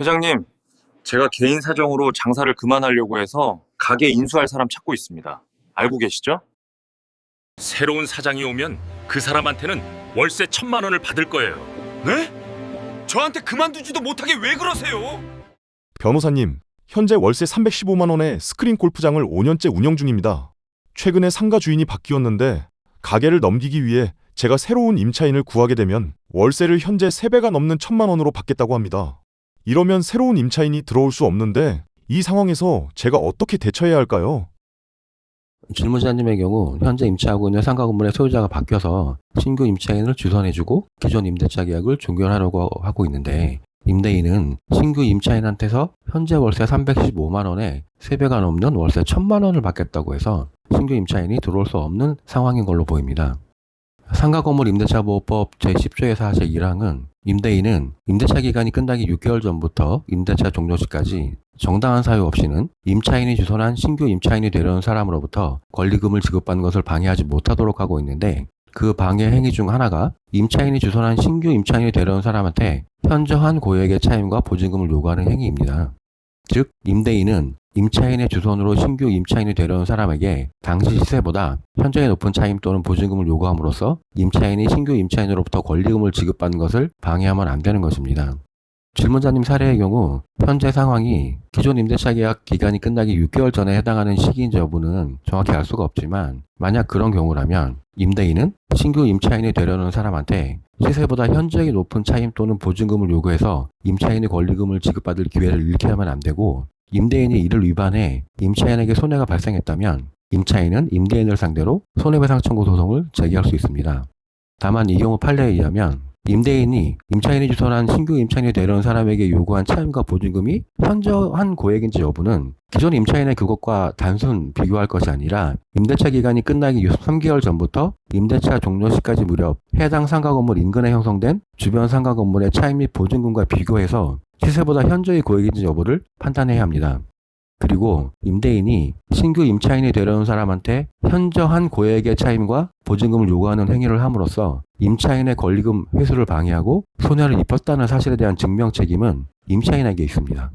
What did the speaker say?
회장님, 제가 개인 사정으로 장사를 그만하려고 해서 가게 인수할 사람 찾고 있습니다. 알고 계시죠? 새로운 사장이 오면 그 사람한테는 월세 천만 원을 받을 거예요. 네? 저한테 그만두지도 못하게 왜 그러세요? 변호사님, 현재 월세 315만 원의 스크린 골프장을 5년째 운영 중입니다. 최근에 상가 주인이 바뀌었는데 가게를 넘기기 위해 제가 새로운 임차인을 구하게 되면 월세를 현재 3배가 넘는 천만 원으로 받겠다고 합니다. 이러면 새로운 임차인이 들어올 수 없는데 이 상황에서 제가 어떻게 대처해야 할까요? 질문자님의 경우 현재 임차하고 있는 상가 건물의 소유자가 바뀌어서 신규 임차인을 주선해주고 기존 임대차 계약을 종결하려고 하고 있는데 임대인은 신규 임차인한테서 현재 월세 315만 원에 3배가 넘는 월세 1000만 원을 받겠다고 해서 신규 임차인이 들어올 수 없는 상황인 걸로 보입니다. 상가 건물 임대차 보호법 제10조의 사실 1항은 임대인은 임대차 기간이 끝나기 6개월 전부터 임대차 종료 시까지 정당한 사유 없이는 임차인이 주선한 신규 임차인이 되려는 사람으로부터 권리금을 지급받는 것을 방해하지 못하도록 하고 있는데 그 방해 행위 중 하나가 임차인이 주선한 신규 임차인이 되려는 사람한테 현저한 고액의 차임과 보증금을 요구하는 행위입니다. 즉 임대인은 임차인의 주선으로 신규 임차인이 되려는 사람에게 당시 시세보다 현저히 높은 차임 또는 보증금을 요구함으로써 임차인이 신규 임차인으로부터 권리금을 지급받는 것을 방해하면 안 되는 것입니다. 질문자님 사례의 경우 현재 상황이 기존 임대차 계약 기간이 끝나기 6개월 전에 해당하는 시기인지 여부는 정확히 알 수가 없지만 만약 그런 경우라면 임대인은 신규 임차인이 되려는 사람한테 시세보다 현저히 높은 차임 또는 보증금을 요구해서 임차인의 권리금을 지급받을 기회를 잃게 하면 안 되고 임대인이 이를 위반해 임차인에게 손해가 발생했다면 임차인은 임대인을 상대로 손해배상 청구 소송을 제기할 수 있습니다. 다만 이 경우 판례에 의하면 임대인이 임차인이 주선한 신규 임차인이 되려는 사람에게 요구한 차임과 보증금이 현저한 고액인지 여부는 기존 임차인의 그것과 단순 비교할 것이 아니라 임대차 기간이 끝나기 3개월 전부터 임대차 종료 시까지 무렵 해당 상가 건물 인근에 형성된 주변 상가 건물의 차임 및 보증금과 비교해서 시세보다 현저히 고액인지 여부를 판단해야 합니다. 그리고 임대인이 신규 임차인이 되려는 사람한테 현저한 고액의 차임과 보증금을 요구하는 행위를 함으로써 임차인의 권리금 회수를 방해하고 손해를 입혔다는 사실에 대한 증명 책임은 임차인에게 있습니다.